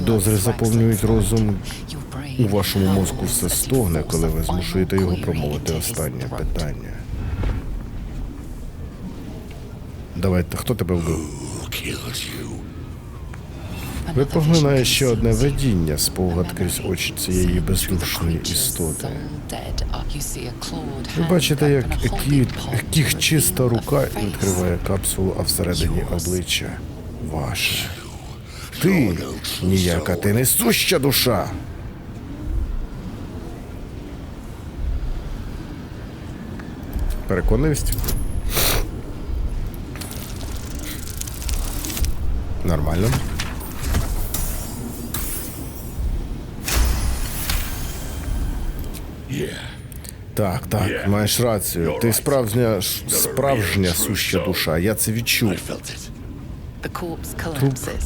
Підозри заповнюють розум. У вашому мозку все стогне, коли ви змушуєте його промовити останнє питання. Давайте, хто тебе вбив? Ви поглинає ще одне видіння, спогад крізь очі цієї бездушної істоти. Ви бачите, як кіт, чиста рука відкриває капсулу, а всередині обличчя ваше. Ти ніяка, ти не суща душа. Переконливість. Нормально. Так, так, маєш рацію. Ти справжня справжня суща душа. Я це відчув. The corpse collapses.